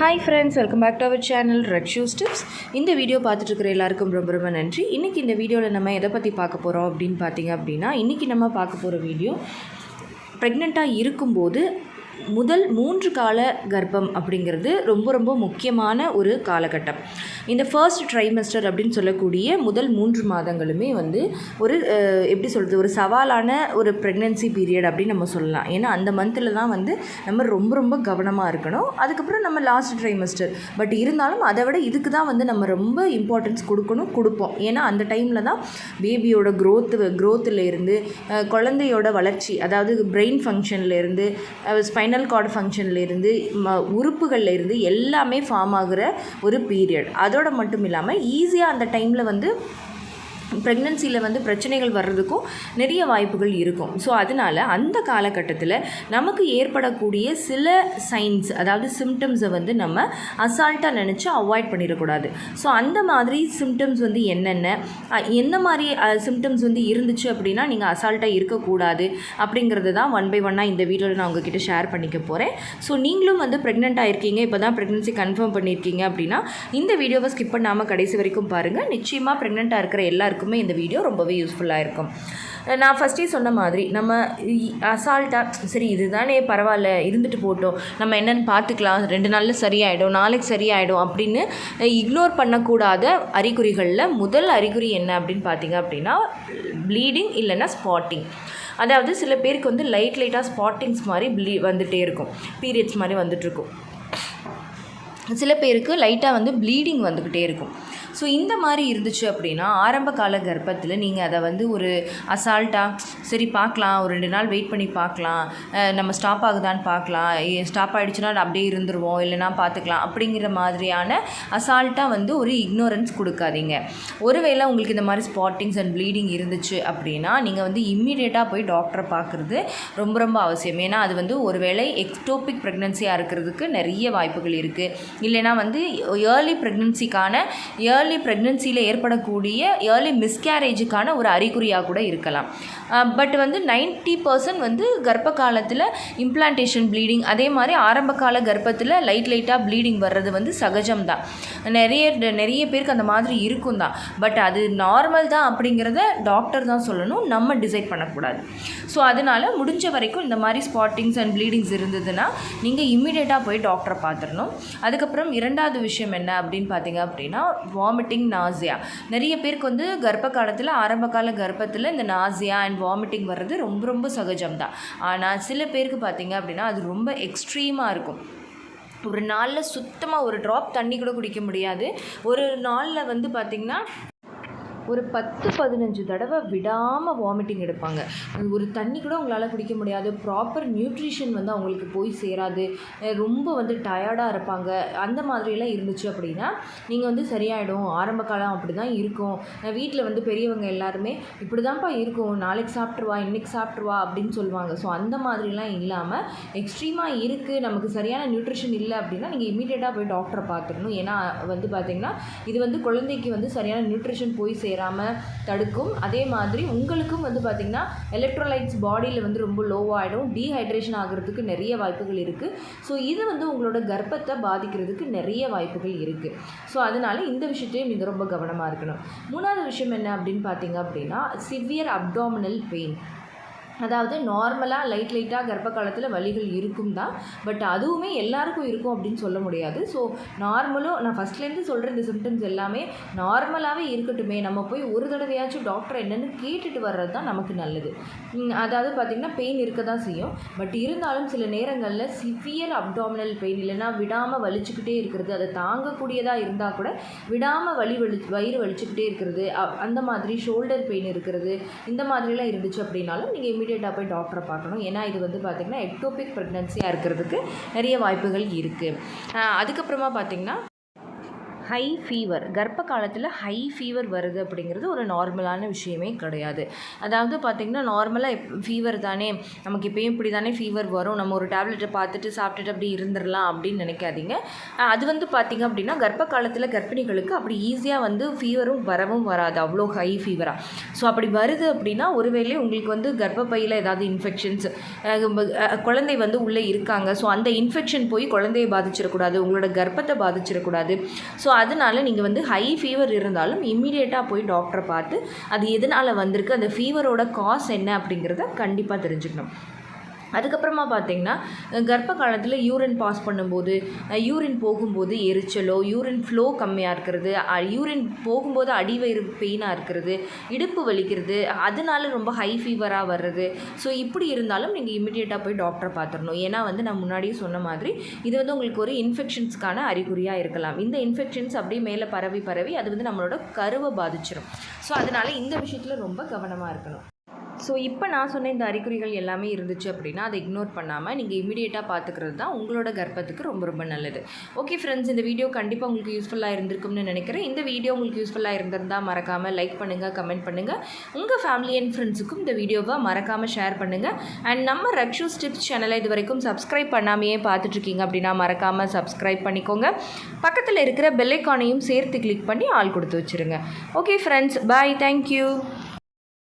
Hi friends welcome back to our channel red shoe steps இந்த video பார்த்துட்டு இருக்கிற எல்லாருக்கும் ரொம்ப ரொம்ப நன்றி. இன்றைக்கி இந்த வீடியோவில் நம்ம எதை பற்றி பார்க்க போகிறோம் அப்படின்னு பார்த்தீங்க அப்படின்னா இன்றைக்கி நம்ம பார்க்க போகிற வீடியோ ப்ரெக்னெண்ட்டாக இருக்கும்போது முதல் மூன்று கால கர்ப்பம் அப்படிங்கிறது ரொம்ப ரொம்ப முக்கியமான ஒரு காலகட்டம். இந்த ஃபர்ஸ்ட் ட்ரைமஸ்டர் அப்படின்னு சொல்லக்கூடிய முதல் மூன்று மாதங்களுமே வந்து ஒரு எப்படி சொல்கிறது ஒரு சவாலான ஒரு ப்ரெக்னென்சி பீரியட் அப்படின்னு நம்ம சொல்லலாம். ஏன்னா அந்த மந்தில் தான் வந்து நம்ம ரொம்ப ரொம்ப கவனமாக இருக்கணும். அதுக்கப்புறம் நம்ம லாஸ்ட் ட்ரைமஸ்டர் பட் இருந்தாலும் அதை விட இதுக்கு தான் வந்து நம்ம ரொம்ப இம்பார்ட்டன்ஸ் கொடுக்கணும் கொடுப்போம். ஏன்னா அந்த டைமில் தான் பேபியோட க்ரோத்து க்ரோத்துலேருந்து குழந்தையோட வளர்ச்சி அதாவது பிரெயின் ஃபங்க்ஷன்லேருந்து ஸ்பைன் ஸ்பைனல் கார்டு ஃபங்க்ஷன்லேருந்து ம உறுப்புகள்லேருந்து எல்லாமே ஃபார்ம் ஆகுற ஒரு பீரியட் அதோட மட்டும் இல்லாமல் ஈஸியாக அந்த டைமில் வந்து ப்ரெக்னென்சியில் வந்து பிரச்சனைகள் வர்றதுக்கும் நிறைய வாய்ப்புகள் இருக்கும். ஸோ அதனால் அந்த காலகட்டத்தில் நமக்கு ஏற்படக்கூடிய சில சைன்ஸ் அதாவது சிம்டம்ஸை வந்து நம்ம அசால்ட்டாக நினச்சி அவாய்ட் பண்ணிடக்கூடாது. ஸோ அந்த மாதிரி சிம்டம்ஸ் வந்து என்னென்ன? எந்த மாதிரி சிம்டம்ஸ் வந்து இருந்துச்சு அப்படின்னா நீங்கள் அசால்ட்டாக இருக்கக்கூடாது அப்படிங்கிறது தான் ஒன் பை ஒன்னாக இந்த வீடியோவில் நான் உங்ககிட்ட ஷேர் பண்ணிக்க போகிறேன் ஸோ நீங்களும் வந்து ப்ரெக்னென்ட் இருக்கீங்க இப்போ தான் ப்ரெக்னென்சி கன்ஃபார்ம் பண்ணியிருக்கீங்க அப்படின்னா இந்த வீடியோவை ஸ்கிப் பண்ணாமல் கடைசி வரைக்கும் பாருங்கள் நிச்சயமாக ப்ரெக்னெண்ட்டாக இருக்கிற எல்லாருக்கும் இந்த வீடியோ ரொம்பவே யூஸ்ஃபுல்லாக இருக்கும். நான் ஃபஸ்ட்டே சொன்ன மாதிரி நம்ம அசால்ட்டாக சரி இதுதானே பரவாயில்ல இருந்துட்டு போட்டோம். நம்ம என்னென்னு பார்த்துக்கலாம். ரெண்டு நாளில் சரியாயிடும் நாளைக்கு சரியாயிடும் அப்படின்னு இக்னோர் பண்ணக்கூடாத அறிகுறிகளில் முதல் அறிகுறி என்ன அப்படின்னு பார்த்தீங்க அப்படின்னா ப்ளீடிங் இல்லைன்னா ஸ்பாட்டிங் அதாவது சில பேருக்கு வந்து லைட் லைட்டாக ஸ்பாட்டிங்ஸ் மாதிரி ப்ளீ வந்துகிட்டே இருக்கும். பீரியட்ஸ் மாதிரி வந்துட்டுருக்கும் சில பேருக்கு லைட்டாக வந்து ப்ளீடிங் வந்துக்கிட்டே இருக்கும். ஸோ இந்த மாதிரி இருந்துச்சு அப்படின்னா ஆரம்ப கால கர்ப்பத்தில் நீங்கள் அதை வந்து ஒரு அசால்ட்டாக சரி பார்க்கலாம் ஒரு ரெண்டு நாள் வெயிட் பண்ணி பார்க்கலாம் நம்ம ஸ்டாப் ஆகுதான்னு பார்க்கலாம் ஸ்டாப் ஆகிடுச்சுன்னா அப்படியே இருந்துருவோம் இல்லைனா பார்த்துக்கலாம் அப்படிங்கிற மாதிரியான அசால்ட்டாக வந்து ஒரு இக்னோரன்ஸ் கொடுக்காதீங்க. ஒருவேளை உங்களுக்கு இந்த மாதிரி ஸ்பாட்டிங்ஸ் அண்ட் ப்ளீடிங் இருந்துச்சு அப்படின்னா நீங்கள் வந்து இம்மீடியட்டாக போய் டாக்டரை பார்க்குறது ரொம்ப ரொம்ப அவசியம். ஏன்னா அது வந்து ஒருவேளை எக்ஸ்டோபிக் ப்ரெக்னென்சியாக இருக்கிறதுக்கு நிறைய வாய்ப்புகள் இருக்குது இல்லைனா வந்து ஏர்லி ப்ரெக்னென்சிக்கான ஏர்லி ப்ரெக்னென்சியில் ஏற்படக்கூடிய ஏர்லி மிஸ்கேரேஜுக்கான ஒரு அறிகுறியாக கூட இருக்கலாம். பட் வந்து 90% பர்சன்ட் வந்து கர்ப்ப காலத்தில் இம்ப்ளான்டேஷன் ப்ளீடிங் அதே மாதிரி ஆரம்ப கால கர்ப்பத்தில் லைட் லைட்டாக ப்ளீடிங் வர்றது வந்து சகஜம் தான் நிறைய நிறைய பேருக்கு அந்த மாதிரி இருக்கும் தான் பட் அது நார்மல் தான் அப்படிங்கிறத டாக்டர் தான் சொல்லணும் நம்ம டிசைட் பண்ணக்கூடாது. ஸோ அதனால் முடிஞ்ச வரைக்கும் இந்த மாதிரி ஸ்பாட்டிங்ஸ் அண்ட் ப்ளீடிங்ஸ் இருந்ததுன்னா நீங்கள் இம்மிடியேட்டாக போய் டாக்டரை பார்த்துடணும். அதுக்கப்புறம் இரண்டாவது விஷயம் என்ன அப்படின்னு பார்த்தீங்க அப்படின்னா வாமிட்டிங் நாசியா நிறைய பேருக்கு வந்து கர்ப்ப காலத்தில் ஆரம்ப கால கர்ப்பத்தில் இந்த நாசியா அண்ட் வாமிட்டிங் வர்றது ரொம்ப ரொம்ப சகஜம் தான் ஆனால் சில பேருக்கு பார்த்தீங்க அப்படின்னா அது ரொம்ப எக்ஸ்ட்ரீமாக இருக்கும். ஒரு நாளில் சுத்தமாக ஒரு ட்ராப் தண்ணி கூட குடிக்க முடியாது. ஒரு நாளில் வந்து பார்த்திங்கன்னா ஒரு பத்து பதினஞ்சு தடவை விடாமல் வாமிட்டிங் எடுப்பாங்க. ஒரு தண்ணி கூட உங்களால் குடிக்க முடியாது. ப்ராப்பர் நியூட்ரிஷன் வந்து அவங்களுக்கு போய் சேராது. ரொம்ப வந்து டயர்டாக இருப்பாங்க. அந்த மாதிரியெல்லாம் இருந்துச்சு அப்படின்னா நீங்கள் வந்து சரியாயிடும். ஆரம்ப காலம் அப்படி தான் இருக்கும் வீட்டில் வந்து பெரியவங்க எல்லாருமே இப்படி தான்ப்பா இருக்கும். நாளைக்கு சாப்பிட்ருவா இன்னைக்கு சாப்பிட்ருவா அப்படின்னு சொல்லுவாங்க. ஸோ அந்த மாதிரிலாம் இல்லாமல் எக்ஸ்ட்ரீமாக இருக்குது நமக்கு சரியான நியூட்ரிஷன் இல்லை அப்படின்னா நீங்கள் இமீடியட்டாக போய் டாக்டரை பார்த்துடணும். ஏன்னா வந்து பார்த்திங்கன்னா இது வந்து குழந்தைக்கு வந்து சரியான நியூட்ரிஷன் போய் சேராமல் தடுக்கும். அதே மாதிரி உங்களுக்கும் வந்து பார்த்திங்கன்னா எலக்ட்ரோலைட்ஸ் பாடியில் வந்து ரொம்ப லோவாகிடும் டீஹைட்ரேஷன் ஆகிறதுக்கு நிறைய வாய்ப்புகள் இருக்குது ஸோ இது வந்து உங்களோட கர்ப்பத்தை பாதிக்கிறதுக்கு நிறைய வாய்ப்புகள் இருக்குது ஸோ அதனால் இந்த விஷயத்தையும் நீங்கள் ரொம்ப கவனமாக இருக்கணும். மூணாவது விஷயம் என்ன அப்படின்னு பார்த்தீங்க அப்படின்னா சிவியர் அப்டாமினல் பெயின் அதாவது நார்மலாக லைட் லைட்டாக கர்ப்ப காலத்தில் வலிகள் இருக்கும் தான். பட் அதுவுமே எல்லாருக்கும் இருக்கும் அப்படின்னு சொல்ல முடியாது. ஸோ நார்மலும் நான் ஃபஸ்ட்லேருந்து சொல்கிற இந்த சிம்டம்ஸ் எல்லாமே நார்மலாகவே இருக்கட்டுமே. நம்ம போய் ஒரு தடவையாச்சும் டாக்டர் என்னென்னு கேட்டுட்டு வர்றது தான் நமக்கு நல்லது. அதாவது பார்த்திங்கன்னா பெயின் இருக்க தான் செய்யும். பட் இருந்தாலும் சில நேரங்களில் சிவியர் அப்டாமினல் பெயின் இல்லைன்னா விடாமல் வலிச்சுக்கிட்டே இருக்கிறது அதை தாங்கக்கூடியதாக இருந்தால் கூட விடாமல் வலி வலி வயிறு வலிச்சுக்கிட்டே இருக்கிறது அந்த மாதிரி ஷோல்டர் பெயின் இருக்கிறது இந்த மாதிரிலாம் இருந்துச்சு அப்படின்னாலும் நீங்கள் இமீடியட்டாக போய் டாக்டரை பார்க்கணும். ஏன்னா இது வந்து பார்த்திங்கன்னா எக்டோபிக் ப்ரெக்னன்சியாக இருக்கிறதுக்கு நிறைய வாய்ப்புகள் இருக்குது அதுக்கப்புறமா பார்த்திங்கன்னா ஹை ஃபீவர் கர்ப்ப காலத்தில் ஹை ஃபீவர் வருது அப்படிங்கிறது ஒரு நார்மலான விஷயமே கிடையாது. அதாவது பார்த்திங்கன்னா நார்மலாக ஃபீவர் தானே நமக்கு இப்போயும் இப்படி தானே ஃபீவர் வரும். நம்ம ஒரு டேப்லெட்டை பார்த்துட்டு சாப்பிட்டுட்டு அப்படி இருந்துடலாம் அப்படின்னு நினைக்காதீங்க. அது வந்து பார்த்திங்க அப்படின்னா கர்ப்ப காலத்தில் கர்ப்பிணிகளுக்கு அப்படி ஈஸியாக வந்து ஃபீவரும் வரவும் வராது. அவ்வளோ ஹை ஃபீவராக ஸோ அப்படி வருது அப்படின்னா ஒருவேளை உங்களுக்கு வந்து கர்ப்பப்பையில் ஏதாவது இன்ஃபெக்ஷன்ஸ் குழந்தை வந்து உள்ளே இருக்காங்க. ஸோ அந்த இன்ஃபெக்ஷன் போய் குழந்தையை பாதிச்சிடக்கூடாது. உங்களோட கர்ப்பத்தை பாதிச்சிடக்கூடாது. ஸோ அதனால நீங்கள் வந்து ஹை ஃபீவர் இருந்தாலும் இம்மிடியேட்டாக போய் டாக்டரை பார்த்து அது எதனால் வந்திருக்கு அந்த ஃபீவரோட காஸ் என்ன அப்படிங்கிறத கண்டிப்பாக தெரிஞ்சுக்கணும். அதுக்கப்புறமா பார்த்தீங்கன்னா கர்ப்ப காலத்தில் யூரின் பாஸ் பண்ணும்போது யூரின் போகும்போது எரிச்சலோ யூரின் ஃப்ளோ கம்மியாக இருக்கிறது யூரின் போகும்போது அடிவயிறு பெயினாக இருக்கிறது இடுப்பு வலிக்கிறது அதனால ரொம்ப ஹை ஃபீவராக வர்றது. ஸோ இப்படி இருந்தாலும் நீங்கள் இமிடியேட்டாக போய் டாக்டரை பார்த்துடணும். ஏன்னா வந்து நான் முன்னாடியே சொன்ன மாதிரி இது வந்து உங்களுக்கு ஒரு இன்ஃபெக்ஷன்ஸ்க்கான அறிகுறியாக இருக்கலாம். இந்த இன்ஃபெக்ஷன்ஸ் அப்படியே மேலே பரவி பரவி அது வந்து நம்மளோட கருவை பாதிச்சிடும் ஸோ அதனால் இந்த விஷயத்தில் ரொம்ப கவனமாக இருக்கணும். ஸோ இப்போ நான் சொன்ன இந்த அறிகுறிகள் எல்லாமே இருந்துச்சு அப்படின்னா அதை இக்னோர் பண்ணாமல் நீங்கள் இமீடியட்டாக பார்த்துக்கிறது தான் உங்களோட கர்ப்பத்துக்கு ரொம்ப ரொம்ப நல்லது. ஓகே ஃப்ரெண்ட்ஸ் இந்த வீடியோ கண்டிப்பாக உங்களுக்கு யூஸ்ஃபுல்லாக இருந்திருக்கும்னு நினைக்கிறேன். இந்த வீடியோ உங்களுக்கு யூஸ்ஃபுல்லாக இருந்திருந்தால் மறக்காமல் லைக் பண்ணுங்கள் கமெண்ட் பண்ணுங்கள் உங்கள் ஃபேமிலி அண்ட் ஃப்ரெண்ட்ஸுக்கும் இந்த வீடியோவை மறக்காமல் ஷேர் பண்ணுங்கள் அண்ட் நம்ம ரக்ஷூ ஸ்டிப்ஸ் சேனலை இது வரைக்கும் சப்ஸ்கிரைப் பண்ணாமையே பார்த்துட்ருக்கீங்க அப்படின்னா மறக்காமல் சப்ஸ்கிரைப் பண்ணிக்கோங்க. பக்கத்தில் இருக்கிற பெல்லைக்கானையும் சேர்த்து கிளிக் பண்ணி ஆள் கொடுத்து வச்சுருங்க. Okay friends bye thank you